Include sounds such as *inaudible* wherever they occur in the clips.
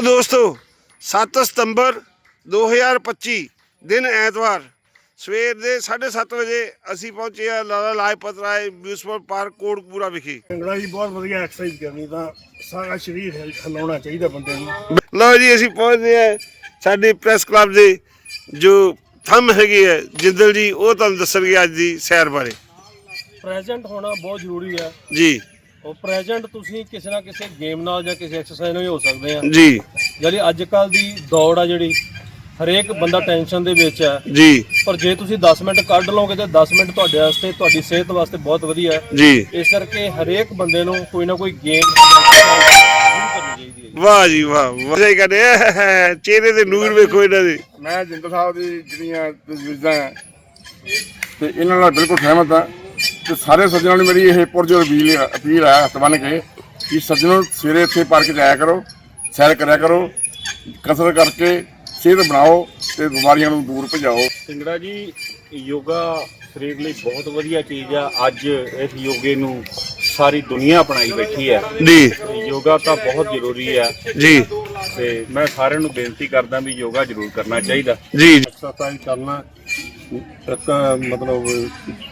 ਲਓ ਦੋਸਤੋ 7 ਸਤੰਬਰ 2025 ਦਿਨ ਐਤਵਾਰ ਸਵੇਰ ਦੇ 7:30 ਵਜੇ ਅਸੀਂ ਪਹੁੰਚੇ ਆ ਲਾਲਾ ਲਾਜਪਤ ਰਾਏ ਮਿਊਨਿਸਪਲ ਪਾਰਕ ਕੋਟਕਪੂਰਾ ਵਿਖੇ। ਭੰਗੜਾ ਜੀ ਬਹੁਤ ਵਧੀਆ ਐਕਸਰਸਾਈਜ਼ ਕਰਨੀ ਤਾਂ ਸਾਰਾ ਸਰੀਰ ਹਿਲ- ਹਿਲਾਉਣਾ ਚਾਹੀਦਾ ਬੰਦੇ ਨੂੰ। ਲਓ ਜੀ ਅਸੀਂ ਪਹੁੰਚੇ ਆ ਸਾਡੇ ਪ੍ਰੈਸ ਕਲੱਬ ਦੇ ਜੋ ਥੰਮ ਹੈਗੇ ਆ ਜਿੰਦਲ ਜੀ ਉਹ ਤੁਹਾਨੂੰ ਦੱਸਣਗੇ ਅੱਜ ਦੀ ਸੈਰ ਬਾਰੇ। ਪ੍ਰੈਜ਼ੈਂਟ ਹੋਣਾ ਬਹੁਤ ਜ਼ਰੂਰੀ ਹੈ। ਜੀ। ਉਹ ਪ੍ਰੈਜ਼ੈਂਟ ਤੁਸੀਂ ਕਿਸੇ ਨਾ ਕਿਸੇ ਗੇਮ ਨਾਲ ਜਾਂ ਕਿਸੇ ਐਕਸਰਸਾਈਜ਼ ਨਾਲ ਹੀ ਹੋ ਸਕਦੇ ਆ। ਜੀ। ਜਿਹੜੀ ਅੱਜ ਕੱਲ ਦੀ ਦੌੜ ਆ ਜਿਹੜੀ ਹਰੇਕ ਬੰਦਾ ਟੈਨਸ਼ਨ ਦੇ ਵਿੱਚ ਹੈ ਜੀ। ਪਰ ਜੇ ਤੁਸੀਂ 10 ਮਿੰਟ ਕੱਢ ਲਓਗੇ ਤੇ 10 ਮਿੰਟ ਤੁਹਾਡੇ ਵਾਸਤੇ ਤੁਹਾਡੀ ਸਿਹਤ ਵਾਸਤੇ ਬਹੁਤ ਵਧੀਆ ਹੈ। ਜੀ। ਇਸ ਕਰਕੇ ਹਰੇਕ ਬੰਦੇ ਨੂੰ ਕੋਈ ਨਾ ਕੋਈ ਗੇਮ ਕਰਨੀ ਚਾਹੀਦੀ ਹੈ ਵਾਹ ਜੀ ਵਾਹ ਕਹਿੰਦੇ ਆ, ਚਿਹਰੇ ਤੇ ਨੂਰ ਵੇਖੋ ਇਹਨਾਂ ਦੇ। ਮੈਂ ਜਿੰਦਰ ਸਾਹਿਬ ਦੀ ਜਿਹੜੀਆਂ ਤਜਵੀਜ਼ਾਂ ਤੇ ਇਹਨਾਂ ਨਾਲ ਬਿਲਕੁਲ ਸਹਿਮਤ ਹਾਂ। ਤੇ ਸਾਰੇ ਸੱਜਣਾਂ ਨੂੰ ਮੇਰੀ ਇਹ ਪੁਰਜੋਰ ਅਪੀਲ ਅਪੀਲ ਹੈ ਹੱਥ ਬੰਨ੍ਹ ਕੇ ਕਿ ਸੱਜਣੋ ਸਵੇਰੇ ਇੱਥੇ ਪਾਰਕ 'ਚ ਆਇਆ ਕਰੋ ਸੈਰ ਕਰਿਆ ਕਰੋ ਕਸਰਤ ਕਰਕੇ ਸਿਹਤ ਬਣਾਓ ਤੇ ਬਿਮਾਰੀਆਂ ਨੂੰ ਦੂਰ ਭਜਾਓ। ਸਿੰਗੜਾ ਜੀ ਯੋਗਾ ਸਰੀਰ ਲਈ ਬਹੁਤ ਵਧੀਆ ਚੀਜ਼ ਆ। ਅੱਜ ਇਸ ਯੋਗੇ ਨੂੰ ਸਾਰੀ ਦੁਨੀਆ ਅਪਣਾਈ ਬੈਠੀ ਹੈ। ਜੀ। ਯੋਗਾ ਤਾਂ ਬਹੁਤ ਜ਼ਰੂਰੀ ਆ ਜੀ। ਤੇ ਮੈਂ ਸਾਰਿਆਂ ਨੂੰ ਬੇਨਤੀ ਕਰਦਾ ਵੀ ਯੋਗਾ ਜ਼ਰੂਰ ਕਰਨਾ ਚਾਹੀਦਾ। ਜੀ। ਐਕਸਰਸਾਈਜ਼ ਕਰਨਾ ਇੱਕ ਮਤਲਬ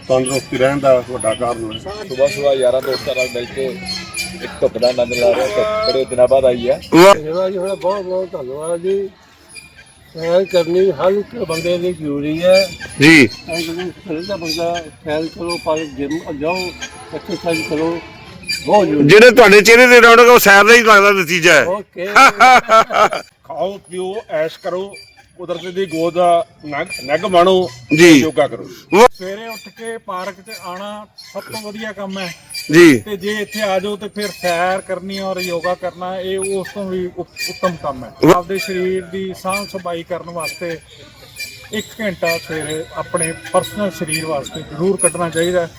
ਤੰਦਰੁਸਤੀ ਰਹਿਣ ਦਾ ਵੱਡਾ ਕਾਰਨ ਹੈ ਸੁਬਹ ਸੁਬਹ ਯਾਰਾਂ ਦੋਸਤਾਂ ਨਾਲ ਮਿਲ ਕੇ ਇੱਕ ਧੁੱਪ ਦਾ ਆਨੰਦ ਲੈ ਰਹੇ ਹਾਂ ਬੜੇ ਦਿਨਾਂ ਬਾਅਦ ਆਈ ਹੈ ਸੇਵਾ ਜੀ ਬਹੁਤ ਬਹੁਤ ਧੰਨਵਾਦ ਜੀ। ਸੈਰ ਕਰਨੀ ਹਰ ਇੱਕ ਬੰਦੇ ਲਈ ਜ਼ਰੂਰੀ ਹੈ। ਜੀ। ਸੈਰ ਦਾ ਬੰਦਾ ਸੈਰ ਕਰੋ ਪਰ ਜਿਮ ਜਾਓ ਐਕਸਰਸਾਈਜ਼ ਕਰੋ ਬਹੁਤ ਜ਼ਰੂਰੀ ਜਿਹੜੇ ਤੁਹਾਡੇ ਚਿਹਰੇ ਤੇ ਰੌਣਕ ਉਹ ਸੈਰ ਦਾ ਹੀ ਲੱਗਦਾ ਨਤੀਜਾ ਹੈ। ਓਕੇ *laughs* ਖਾਓ ਪੀਓ ਐਸ਼ ਕਰੋ। ਕੁਦਰਤ ਦੀ ਗੋਦ ਨਗ ਨਗ ਬਣੋ ਜੀ। ਯੋਗਾ ਕਰੋ ਸਵੇਰੇ ਉੱਠ ਕੇ ਪਾਰਕ 'ਚ ਆਣਾ ਸਭ ਤੋਂ ਵਧੀਆ ਕੰਮ ਹੈ ਜੀ ਤੇ ਜੇ ਇੱਥੇ ਆ ਜਾਓ ਤੇ ਫਿਰ ਸੈਰ ਕਰਨੀ ਔਰ ਯੋਗਾ ਕਰਨਾ ਇਹ ਉਸ ਤੋਂ ਵੀ ਉੱਤਮ ਕੰਮ ਹੈ। ਆਪਦੇ ਸਰੀਰ ਦੀ ਸਾਂਭ ਸੰਭਾਈ ਕਰਨ ਵਾਸਤੇ 1 ਘੰਟਾ ਸਵੇਰੇ ਆਪਣੇ ਪਰਸਨਲ ਸਰੀਰ ਵਾਸਤੇ ਜ਼ਰੂਰ ਕੱਢਣਾ ਚਾਹੀਦਾ ਹੈ।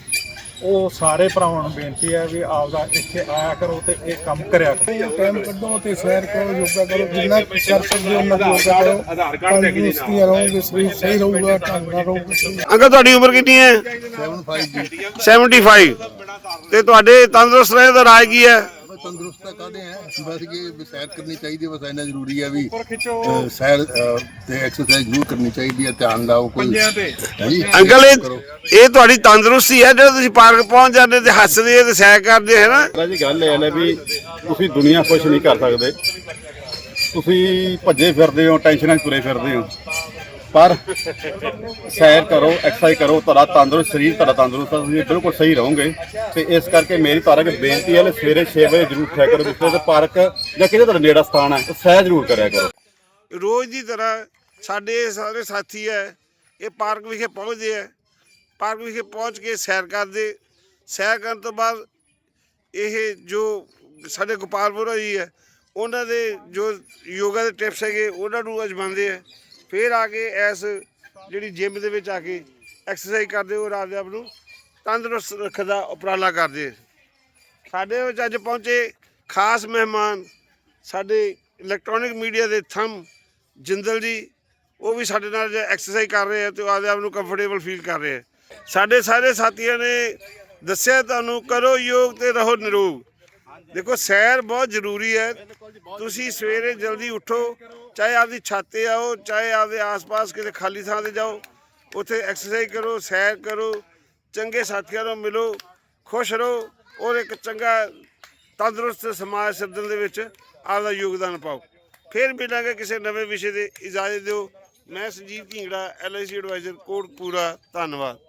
ਉਹ ਸਾਰੇ ਭਰਾਵਾਂ ਨੂੰ ਬੇਨਤੀ ਹੈ ਵੀ ਆਪਦਾ ਇੱਥੇ ਆਇਆ ਕਰੋ ਤੇ ਇਹ ਕੰਮ ਕਰਿਆ ਕਰੋ। ਟਾਈਮ ਕੱਢੋ ਤੇ ਸੈਰ ਕਰੋ ਯੋਗਾ ਕਰੋ ਜਿੰਨਾ ਕਰ ਸਕਦੇ ਹੋ ਉਨਾ ਯੋਗਾ ਕਰੋ। ਆਧਾਰ ਕਾਰਡ ਲੈ ਕੇ ਨਹੀਂ ਤੰਦਰੁਸਤੀ ਰਹੋਗੇ ਸਰੀਰ ਸਹੀ ਰਹੂਗਾ ਨਾਲ ਰਹੋਗੇ ਅੰਕਲ ਤੁਹਾਡੀ ਉਮਰ ਕਿੰਨੀ ਹੈ? 75 ਤੇ ਤੁਹਾਡੇ ਤੰਦਰੁਸਤ ਰਹਿਣ ਦਾ ਰਾਜ ਕੀ ਹੈ? ਤੰਦਰੁਸਤ ਤਾਂ ਕਾਹਦੇ ਆ? ਬਸ ਕਿ ਸੈਰ ਕਰਨੀ ਚਾਹੀਦੀ ਹੈ ਬਸ ਇੰਨਾ ਜ਼ਰੂਰੀ ਹੈ ਵੀ ਸੈਰ ਤੇ ਐਕਸਰਸਾਈਜ਼ ਜ਼ਰੂਰ ਕਰਨੀ ਚਾਹੀਦੀ ਹੈ ਧਿਆਨ ਲਾਓ ਕੋਈ। ਹਾਂਜੀ ਅੰਕਲ ਇਹ ਇਹ ਤੁਹਾਡੀ ਤੰਦਰੁਸਤੀ ਹੈ ਜਦੋਂ ਤੁਸੀਂ ਪਾਰਕ ਪਹੁੰਚ ਜਾਂਦੇ ਤੇ ਹੱਸਦੇ ਤੇ ਸੈਰ ਕਰਦੇ ਹੈ ਨਾ ਤਾਂ ਜੀ ਗੱਲ ਇਹ ਹੈ ਨਾ ਵੀ ਤੁਸੀਂ ਦੁਨੀਆ ਖੁਸ਼ ਨਹੀਂ ਕਰ ਸਕਦੇ। ਤੁਸੀਂ ਭੱਜੇ ਫਿਰਦੇ ਹੋ ਟੈਨਸ਼ਨਾਂ 'ਚ ਤੁਰੇ ਫਿਰਦੇ ਹੋ। ਪਰ ਸੈਰ ਕਰੋ ਐਕਸਰਸਾਈਜ਼ ਕਰੋ ਤੁਹਾਡਾ ਤੰਦਰੁਸਤ ਸਰੀਰ ਤੁਹਾਡਾ ਤੰਦਰੁਸਤ ਆ, ਤੁਸੀਂ ਬਿਲਕੁਲ ਸਹੀ ਰਹੋਗੇ। ਤੇ ਇਸ ਕਰਕੇ ਮੇਰੀ ਤੁਹਾਡੇ ਅੱਗੇ ਬੇਨਤੀ ਹੈ ਕਿ ਸਵੇਰੇ 6 ਵਜੇ ਜ਼ਰੂਰ ਉੱਠਿਆ ਕਰੋ ਜਿੱਥੇ ਤੇ ਪਾਰਕ ਜਾਂ ਕਿਤੇ ਤੁਹਾਡਾ ਨੇੜਾ ਸਥਾਨ ਹੈ ਤਾਂ ਸੈਰ ਜ਼ਰੂਰ ਕਰਿਆ ਕਰੋ। ਰੋਜ਼ ਦੀ ਤਰ੍ਹਾਂ ਸਾਡੇ ਸਾਰੇ ਸਾਥੀ ਹੈ ਇਹ ਪਾਰਕ ਵਿਖੇ ਪਹੁੰਚਦੇ ਹੈ। ਪਾਰਕ ਵਿਖੇ ਪਹੁੰਚ ਕੇ ਸੈਰ ਕਰਦੇ। ਸੈਰ ਕਰਨ ਤੋਂ ਬਾਅਦ ਇਹ ਜੋ ਸਾਡੇ ਗੋਪਾਲਪੁਰਾ ਜੀ ਹੈ ਉਹਨਾਂ ਦੇ ਜੋ ਯੋਗਾ ਦੇ ਟਿਪਸ ਹੈਗੇ ਉਹਨਾਂ ਨੂੰ ਅਜਮਾਉਂਦੇ ਹੈ। ਫਿਰ ਆ ਕੇ ਇਸ ਜਿਹੜੀ ਜਿਮ ਦੇ ਵਿੱਚ ਆ ਕੇ ਐਕਸਰਸਾਈਜ਼ ਕਰਦੇ ਹੋ ਰਾਤ ਦੇ ਆਪ ਨੂੰ, ਤੰਦਰੁਸਤ ਰੱਖਣ ਦਾ ਉਪਰਾਲਾ ਕਰਦੇ ਸਾਡੇ ਵਿੱਚ ਅੱਜ ਪਹੁੰਚੇ ਖਾਸ ਮਹਿਮਾਨ ਸਾਡੇ ਇਲੈਕਟ੍ਰੋਨਿਕ ਮੀਡੀਆ ਦੇ ਥੰਮ ਜਿੰਦਲ ਜੀ, ਉਹ ਵੀ ਸਾਡੇ ਨਾਲ ਐਕਸਰਸਾਈਜ਼ ਕਰ ਰਹੇ ਆ ਤੇ ਆਪਦੇ ਆਪ ਨੂੰ ਕੰਫਰਟੇਬਲ ਫੀਲ ਕਰ ਰਹੇ ਆ। ਸਾਡੇ ਸਾਰੇ ਸਾਥੀਆਂ ਨੇ ਦੱਸਿਆ ਤੁਹਾਨੂੰ, ਕਰੋ ਯੋਗ ਤੇ ਰਹੋ ਨਿਰੋਗ। ਦੇਖੋ, ਸੈਰ ਬਹੁਤ ਜ਼ਰੂਰੀ ਹੈ। ਤੁਸੀਂ ਸਵੇਰੇ ਜਲਦੀ ਉੱਠੋ ਚਾਹੇ ਆਪਦੀ ਛੱਤ ਤੇ ਆਓ, ਚਾਹੇ ਆਪਦੇ ਆਸ-ਪਾਸ ਕਿਤੇ ਖਾਲੀ ਥਾਂ ਤੇ ਜਾਓ, ਉੱਥੇ ਐਕਸਰਸਾਈਜ਼ ਕਰੋ, ਸੈਰ ਕਰੋ, ਚੰਗੇ ਸਾਥੀਆਂ ਨੂੰ ਮਿਲੋ, ਖੁਸ਼ ਰਹੋ ਔਰ ਇੱਕ ਚੰਗਾ ਤੰਦਰੁਸਤ ਸਮਾਜ ਸਿਰਜਣ ਦੇ ਵਿੱਚ ਆਪਦਾ ਯੋਗਦਾਨ ਪਾਓ। ਫਿਰ ਮਿਲਾਂਗੇ ਕਿਸੇ ਨਵੇਂ ਵਿਸ਼ੇ ਦੇ ਇਜਾਜ਼ਤ ਦਿਓ। ਮੈਂ ਸੰਜੀਵ ਢੀਂਗੜਾ ਐਲਆਈਸੀ ਐਡਵਾਈਜ਼ਰ ਕੋਟਪੂਰਾ। ਧੰਨਵਾਦ।